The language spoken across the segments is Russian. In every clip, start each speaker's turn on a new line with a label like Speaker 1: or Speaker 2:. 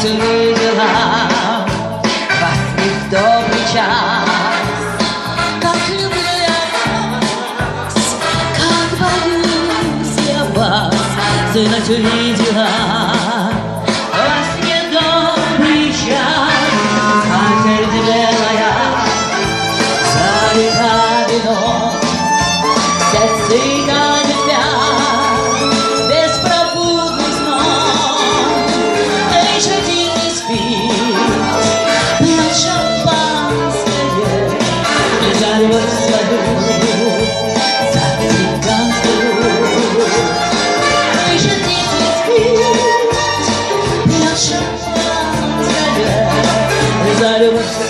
Speaker 1: затянули дела, пахнет добрый час. Как люблю я вас, как боюсь я вас, затянули дела.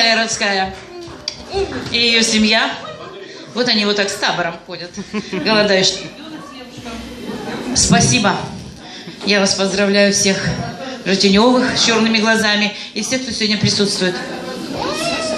Speaker 1: Большая родская. И ее семья. Вот они вот так с табором ходят, голодающие. Спасибо. Я вас поздравляю всех Жатеневых с черными глазами и всех, кто сегодня присутствует.